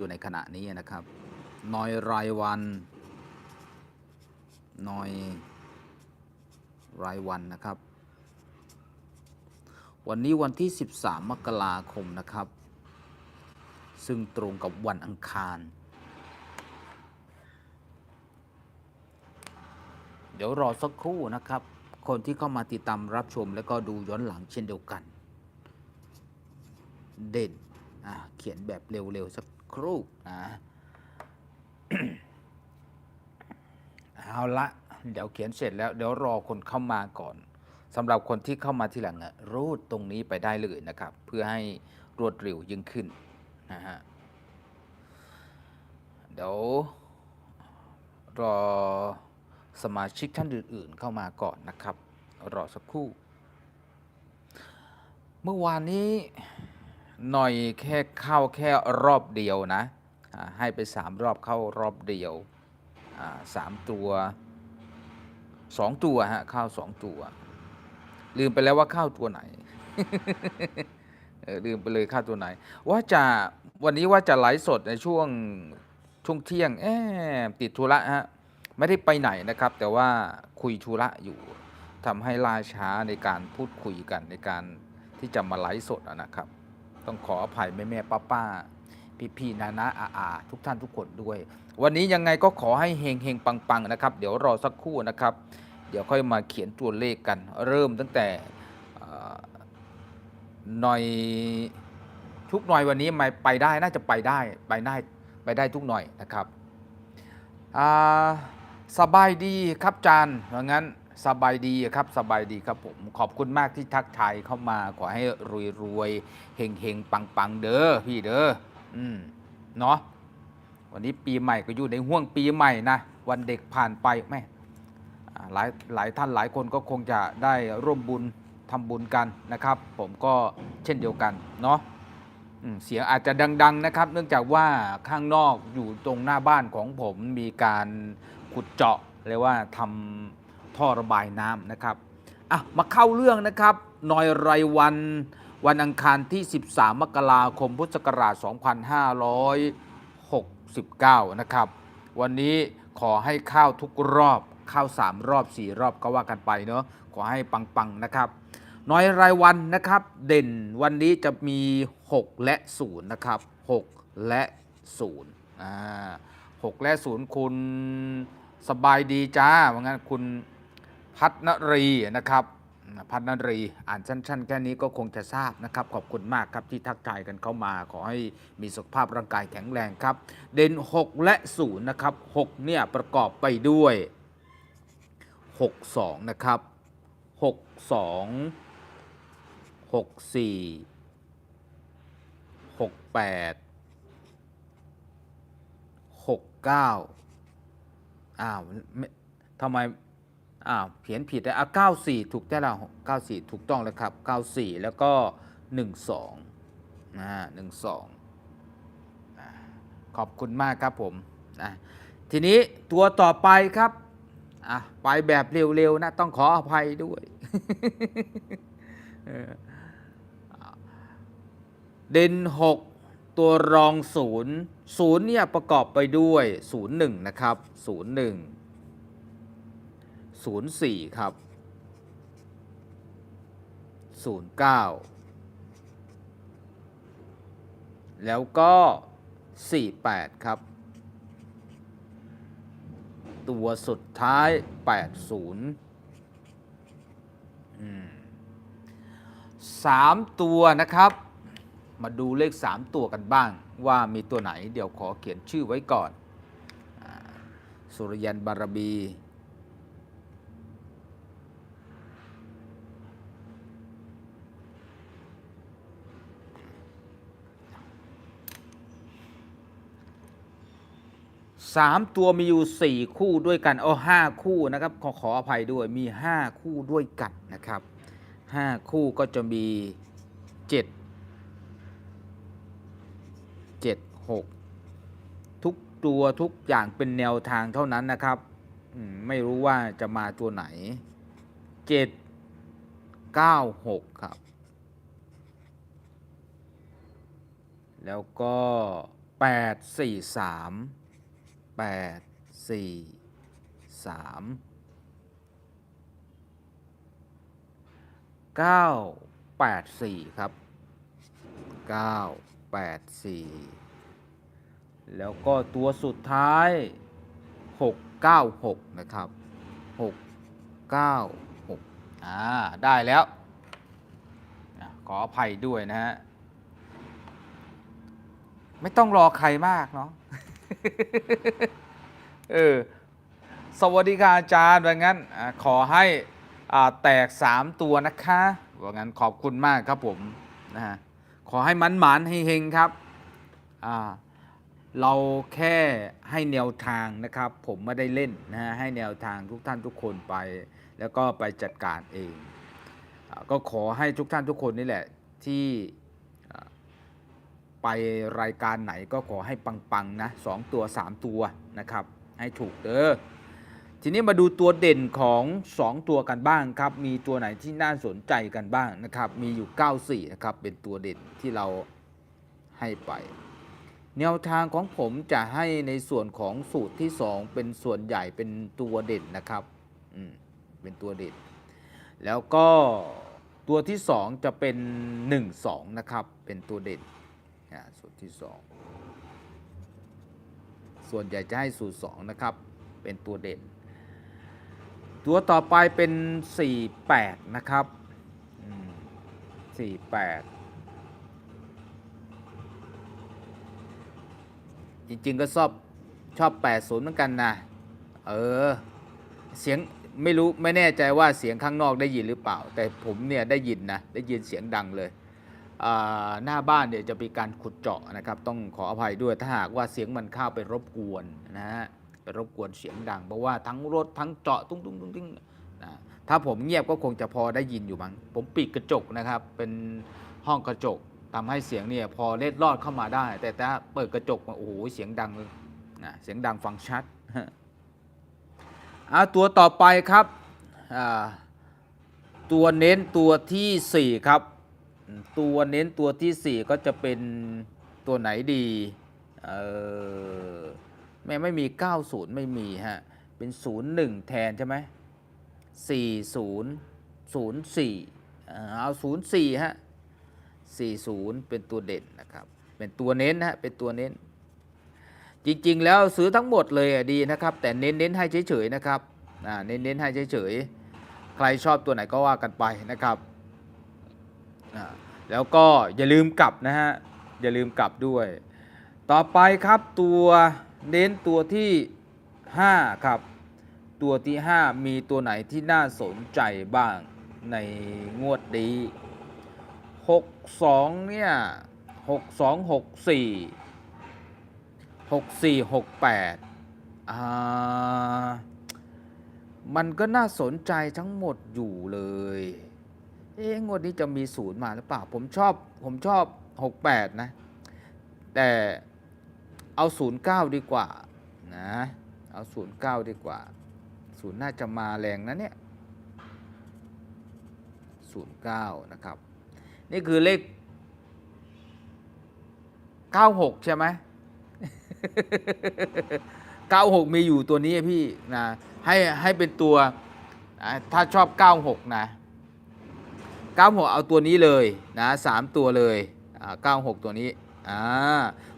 อยู่ในขณะนี้นะครับ นอยรายวันนอยรายวันนะครับ วันนี้วันที่ 13 มกราคมนะครับ ซึ่งตรงกับวันอังคาร เดี๋ยวรอสักครู่นะครับ คนที่เข้ามาติดตามรับชมแล้วก็ดูย้อนหลังเช่นเดียวกัน เด่นเขียนแบบเร็ว ๆ สัก ครู่นะเอาละ เดี๋ยวเขียนเสร็จแล้ว เดี๋ยวรอคนเข้ามาก่อนสำหรับคนที่เข้ามาทีหลังอะรูดตรงนี้ไปได้เลยนะครับ เพื่อให้รวดเร็วยิ่งขึ้นนะฮะเดี๋ยวรอสมาชิกท่านอื่น ๆ เข้ามาก่อนนะครับ รอสักครู่ เมื่อวานนี้ หน่อยแค่เข้าแค่รอบเดียวนะให้ไปสามรอบเข้ารอบเดียวสามตัวสองตัวฮะเข้าสองตัว ลืมไปแล้วว่าเข้าตัวไหนลืมไปเลยเข้าตัวไหน ว่าจะวันนี้ว่าจะไลฟ์สดในช่วงช่วงเที่ยงแอบติดธุระฮะไม่ได้ไปไหนนะครับ แต่ว่าคุยธุระอยู่ทำให้ล่าช้าในการพูดคุยกันในการที่จะมาไลฟ์สดนะครับ ต้องขออภัยแม่แม่ป้าป้าพี่พี่นานาอาอาทุกท่านทุกคนด้วย วันนี้ยังไงก็ขอให้เฮงเฮงปังปังนะครับ เดี๋ยวรอสักครู่นะครับ เดี๋ยวค่อยมาเขียนตัวเลขกัน เริ่มตั้งแต่หน่อยทุกหน่อยวันนี้มาไปได้น่าจะไปได้ไปได้ไปได้ทุกหน่อยนะครับสบายดีครับจานเพราะงั้น สบายดีครับสบายดีครับผมขอบคุณมากที่ทักทายเข้ามาขอให้รวยรวยๆเฮงเฮงปังปังๆเด้อพี่เด้ออืมเนาะวันนี้ปีใหม่ก็อยู่ในห่วงปีใหม่นะวันเด็กผ่านไปแม่หลายหลายท่านหลายคนก็คงจะได้ร่วมบุญทำบุญกันนะครับ ผมก็เช่นเดียวกันเนาะเสียงอาจจะดัง ๆนะครับ เนื่องจากว่าข้างนอกอยู่ตรงหน้าบ้านของผมมีการขุดเจาะเรียกว่าทำ ท่อระบายน้ำนะครับอะมาเข้าเรื่องนะครับนอยไรวันวันอังคารที่ 13 มกราคมพุทธศักราช 2569 นะครับ วันนี้ขอให้เข้าทุกรอบเข้า3รอบ 4 รอบก็ว่ากันไปเนาะขอให้ปัง ๆ นะครับ น้อยรายวันนะครับ เด่นวันนี้จะมี 6 และ 0 นะครับ 6 และ0อ่า6และ 0 คุณสบายดีจ้าว่างั้นคุณ พัฒนรีนะครับพัฒนรีอ่านสั้น ๆ แค่นี้ก็คงจะทราบนะครับ ขอบคุณมากครับที่ทักทายกันเข้ามา ขอให้มีสุขภาพร่างกายแข็งแรงครับ เด่น 6 และ 0 นะครับ 6 เนี่ยประกอบไปด้วย 62 นะครับ 62 64 68 69อ้าวทำไม อ้าวเขียนผิดเลยอะ94 ถูกได้แล้ว94 ถูกต้องแล้วครับ 94 แล้วก็ 12นะ12อ่าขอบคุณมากครับผมอะทีนี้ตัวต่อไปครับอะไปแบบเร็ว ๆ นะ ต้องขออภัยด้วย เด่น6 ตัวรองศูนย์ศูนย์เนี่ยประกอบไปด้วย 01 นะครับ 01 04 ครับ 09 แล้วก็ 48 ครับ ตัวสุดท้าย 80อืมสามตัวนะครับ มาดูเลข 3 ตัวกันบ้าง ว่ามีตัวไหนเดี๋ยวขอเขียนชื่อไว้ก่อน สุริยันบารบี สามตัวมีอยู่สี่คู่ด้วยกันเอาห้าคู่นะครับขอขออภัยด้วยมีห้าคู่ด้วยกันนะครับห้าคู่ก็จะมีเจ็ดเจ็ดหกทุกตัวทุกอย่างเป็นแนวทางเท่านั้นนะครับไม่รู้ว่าจะมาตัวไหนเจ็ดเก้าหกครับ แล้วก็แปดสี่สาม แปดสี่สามเก้าแปดสี่ครับเก้าแปดสี่แล้วก็ตัวสุดท้ายหกเก้าหกนะครับหกเก้าหกอ่า ได้แล้วขออภัยด้วยนะฮะ ไม่ต้องรอใครมากเนาะ เออสวัสดีค่ะอาจารย์ว่างั้นอขอให้แตก 3 ตัวนะคะว่างั้นขอบคุณมากครับผมนะฮะขอให้มันหมานๆเฮงๆครับอ่าเราแค่ให้แนวทางนะครับ ผมไม่ได้เล่นนะฮะให้แนวทางทุกท่านทุกคนไป แล้วก็ไปจัดการเองอก็ขอให้ทุกท่านทุกคนนี่แหละที่ ไปรายการไหนก็ขอให้ปังๆนะสองตัว 3 ตัวนะครับ ให้ถูกเด้อทีนี้มาดูตัวเด่นของ 2 ตัวกันบ้างครับ มีตัวไหนที่น่าสนใจกันบ้างนะครับ มีอยู่ 94 นะครับ เป็นตัวเด่นที่เราให้ไป แนวทางของผมจะให้ในส่วนของสูตรที่ 2 เป็นส่วนใหญ่เป็นตัวเด่นนะครับอืมเป็นตัวเด่น แล้วก็ตัวที่ 2 จะเป็น 1 2 นะครับ เป็นตัวเด่น อ่าสูตรที่ 2 ส่วนใหญ่จะให้สูตร 2 นะครับ เป็นตัวเด่น ตัวต่อไปเป็น 48 นะครับ 48จริงๆก็ชอบชอบ80เหมือนกันนะ เออ เสียงไม่รู้ไม่แน่ใจว่าเสียงข้างนอกได้ยินหรือเปล่า แต่ผมเนี่ยได้ยินนะ ได้ยินเสียงดังเลย หน้าบ้านเนี่ยจะมีการขุดเจาะนะครับ ต้องขออภัยด้วยถ้าหากว่าเสียงมันเข้าไปรบกวนนะฮะไปรบกวนเสียงดัง เพราะว่าทั้งรถทั้งเจาะตุ้งตุ้งตุ้งตุ้งนะถ้าผมเงียบก็คงจะพอได้ยินอยู่มั้งผมปิดกระจกนะครับ เป็นห้องกระจกทำให้เสียงเนี่ยพอเล็ดลอดเข้ามาได้ แต่ถ้าเปิดกระจกมาโอ้โหเสียงดังเลยนะเสียงดังฟังชัดเอาตัวต่อไปครับตัวเน้นตัวทีสี่4 ครับ ตัวเน้นตัวที่ 4 ก็จะเป็นตัวไหนดีเออแม่ไม่มี 90 ไม่มีฮะ เป็น 01 แทนใช่ไหม40 04อ่เอา 04 ฮะ 40 เป็นตัวเด่นนะครับ เป็นตัวเน้นฮะ เป็นตัวเน้น จริงๆ แล้วซื้อทั้งหมดเลยดีนะครับ แต่เน้นเน้นให้เฉยๆนะครับเน้นเน้นให้เฉยๆ ใครชอบตัวไหนก็ว่ากันไปนะครับ แล้วก็อย่าลืมกลับนะฮะ อย่าลืมกลับด้วย ต่อไปครับตัวเน้นตัวที่ 5 ครับ ตัวที่ 5 มีตัวไหนที่น่าสนใจบ้างในงวดนี้62 เนี่ย62 64 64 68อ่ามันก็น่าสนใจทั้งหมดอยู่เลย เอ๊ะงวดนี้จะมีศูนย์มาหรือเปล่า ผมชอบผมชอบ 68 นะ แต่เอา 09 ดีกว่านะเอา 09 ดีกว่า ศูนย์น่าจะมาแรงนะเนี่ย 09 นะครับ นี่คือเลข 96 ใช่ไหม 96 มีอยู่ตัวนี้พี่นะให้ให้เป็นตัวถ้าชอบ 96 นะ 96 เอาตัวนี้เลยนะสามตัวเลยอ่า96 ตัวนี้อ่า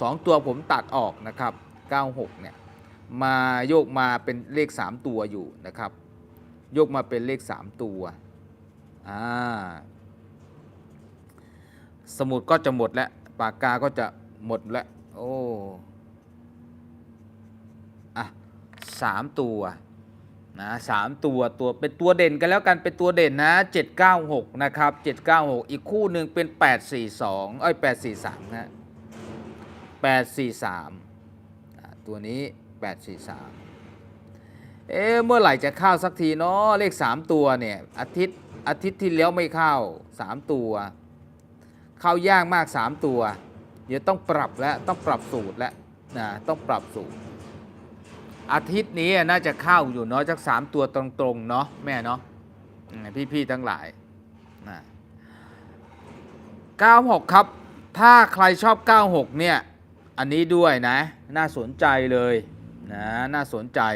สองตัวผมตัดออกนะครับ 96 เนี่ยมาโยกมาเป็นเลข 3 ตัวอยู่นะครับ โยกมาเป็นเลข 3 ตัวอ่าสมุดก็จะหมดแล้วปากกาก็จะหมดแล้วโอ้อะสามตัว นะสามตัวตัวเป็นตัวเด่นกันแล้วกันเป็นตัวเด่นนะ 796 นะครับ 796 อีกคู่หนึ่งเป็น 842เอ้ย843นะ843อะตัวนี้ 843 เอ๊เมื่อไหร่จะเข้าสักทีเนาะเลข 3 ตัวเนี่ยอาทิตย์อาทิตย์ที่แล้วไม่เข้า 3 ตัว เข้ายากมาก 3 ตัว เดี๋ยวต้องปรับแล้วต้องปรับสูตรแล้วนะต้องปรับสูตร อาทิตย์นี้น่าจะเข้าอยู่เนาะจากสามตัวตรงๆเนาะแม่เนาะพี่ๆทั้งหลายนะ96 ครับ ถ้าใครชอบ 96 เนี่ย อันนี้ด้วยนะ น่าสนใจเลยนะ น่าสนใจ 843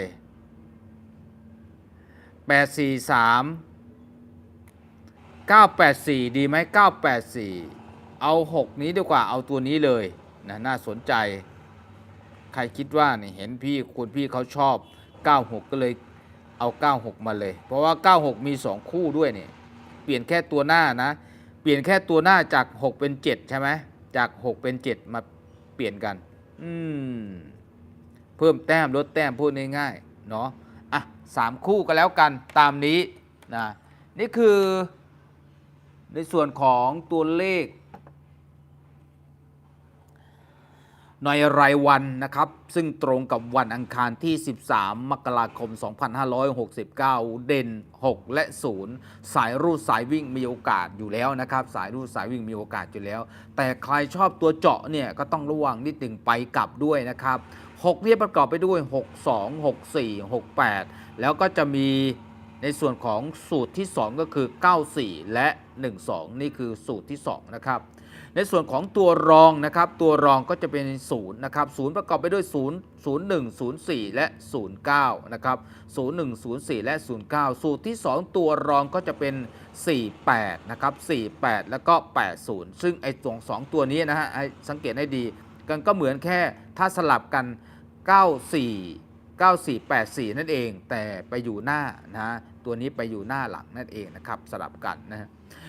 984 ดีไหม984 เอา 6 นี้ดีกว่า เอาตัวนี้เลยนะ น่าสนใจ ใครคิดว่าเนี่ยเห็นพี่คุณพี่เขาชอบ 96 ก็เลยเอา 96 มาเลย เพราะว่า 96 มี 2 คู่ด้วยเนี่ยเปลี่ยนแค่ตัวหน้านะ เปลี่ยนแค่ตัวหน้าจาก 6 เป็น 7 ใช่ไหมจาก 6 เป็น 7 มาเปลี่ยนกัน อืม เพิ่มแต้มลดแต้มพูดง่ายๆเนาะอะสามคู่ก็แล้วกันตามนี้นะนี่คือในส่วนของตัวเลข หน่อยรายวันนะครับ ซึ่งตรงกับวันอังคารที่ 13 มกราคม 2569 เด่น 6 และ 0 สายรูดสายวิ่งมีโอกาสอยู่แล้วนะครับ สายรูดสายวิ่งมีโอกาสอยู่แล้ว แต่ใครชอบตัวเจาะเนี่ยก็ต้องระวังนิดหนึ่งไปกลับด้วยนะครับ 6เนี่ยประกอบไปด้วย 6 2 6 4 6 8 แล้วก็จะมีในส่วนของสูตรที่ 2 ก็คือ 94 และ 12 นี่คือสูตรที่ 2 นะครับ ในส่วนของตัวรองนะครับตัวรองก็จะเป็น0นะครับ0ประกอบไปด้วย0 01 04 และ 09นะครับ01 04 และ 09 สูตรที่ 2 ตัวรองก็จะเป็น 48นะครับ48 แล้วก็ 80 ซึ่งไอ้สองสองตัวนี้นะฮะให้สังเกตให้ดีกันก็เหมือนแค่ถ้าสลับกัน 94 9484 นั่นเอง แต่ไปอยู่หน้านะฮะตัวนี้ไปอยู่หน้าหลังนั่นเองนะครับสลับกันนะฮะ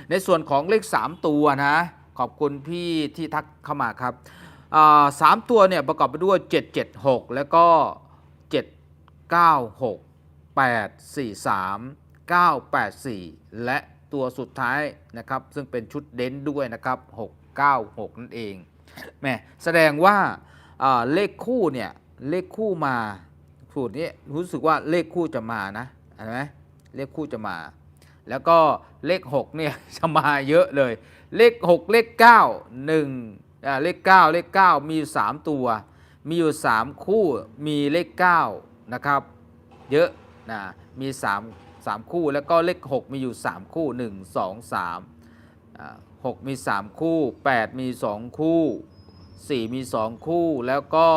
ในส่วนของเลข 3 ตัวนะ ขอบคุณพี่ที่ทักเข้ามาครับสามตัวเนี่ยประกอบไปด้วย 776 แล้วก็ 796 843 984 และตัวสุดท้ายนะครับซึ่งเป็นชุดเด่นด้วยนะครับ 696 นั่นเองแหม่แสดงว่าเลขคู่เนี่ยเลขคู่มาสูตรนี้รู้สึกว่าเลขคู่จะมานะเห็นไหมเลขคู่จะมา แล้วก็เลข6เนี่ยจะมาเยอะเลย เลข 6 เลข 9 1อ่าเลข 9 เลข 9 มีอยู่ 3 ตัว มีอยู่ 3 คู่มีเลข 9 นะครับ เยอะนะมี 3 3 คู่แล้วก็เลข 6 มีอยู่ 3 คู่ 1 2 3อ่า6มี 3 คู่ 8 มี 2 คู่ 4 มี 2 คู่แล้วก็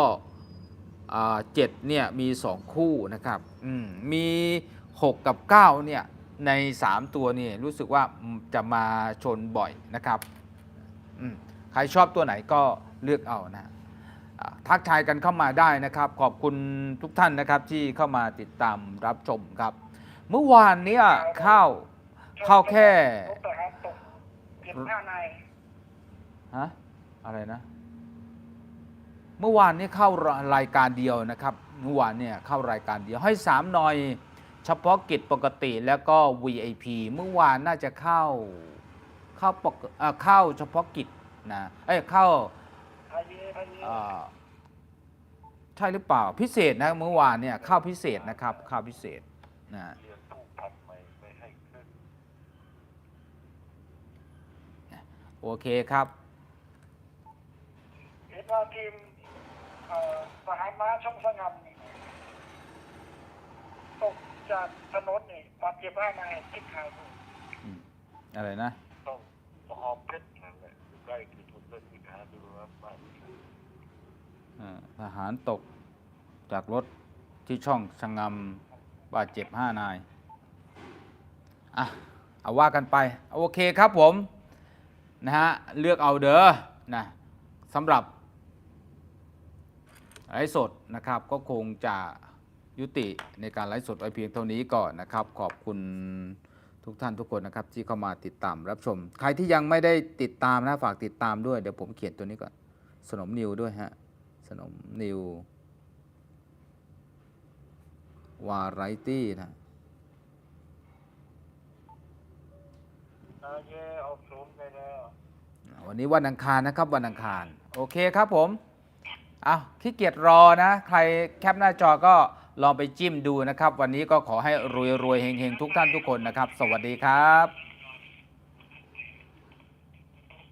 อ่า7เนี่ยมี 2 คู่นะครับมมี 6 กับ9เนี่ย ใน 3 ตัวนี่รู้สึกว่าจะมาชนบ่อยนะครับใครชอบตัวไหนก็เลือกเอานะทักทายกันเข้ามาได้นะครับ ขอบคุณทุกท่านนะครับที่เข้ามาติดตามรับชมครับ เมื่อวานเนี้ยเข้าเข้าแค่ฮะอะไรนะ เมื่อวานนี้เข้ารายการเดียวนะครับ เมื่อวานเนี่ยเข้ารายการเดียวให้สามหน่อย เฉพาะกิจปกติแล้วก็ VIP เมื่อวานน่าจะเข้าเข้าปกเอ่อเข้าเฉพาะกิจนะเอ้ยเข้าพายีพายีเอ่อใช่หรือเปล่าพิเศษนะเมื่อวานเนี่ยเข้าพิเศษนะครับเข้าพิเศษนะเรียนตู้พันไม่ไม่ให้ขึ้นโอเคครับเห็นว่าทีมเอ่อทหารม้าช่องสงำนี่ตก จากถนนนี่บาดเจ็บห้าในทิศทางนู่นอะไรนะต้องต้องหอมเพชรนั่นแหละอยู่ใกล้คือทุนเล่นอีกหาดูว่าบ้านเอ่อทหารตกจากรถที่ช่องชะงำบาดเจ็บห้านาย อะ เอาว่ากันไป โอเคครับผม นะฮะ เลือกเอาเด้อนะสำหรับไลฟ์สดนะครับก็คงจะ ยุติในการไลฟ์สดไว้เพียงเท่านี้ก่อนนะครับ ขอบคุณทุกท่านทุกคนนะครับ ที่เข้ามาติดตามรับชม ใครที่ยังไม่ได้ติดตามนะฝากติดตามด้วย เดี๋ยวผมเขียนตัวนี้ก่อน สนมนิวด้วยฮะ สนมนิววาไรตี้นะวันนี้วันอังคารนะครับวันอังคาร โอเคครับผมเอาขี้เกียจรอนะ ใครแคปหน้าจอก็ ลองไปจิ้มดูนะครับ วันนี้ก็ขอให้รวยรวยๆเฮงๆทุกท่านทุกคนนะครับ สวัสดีครับ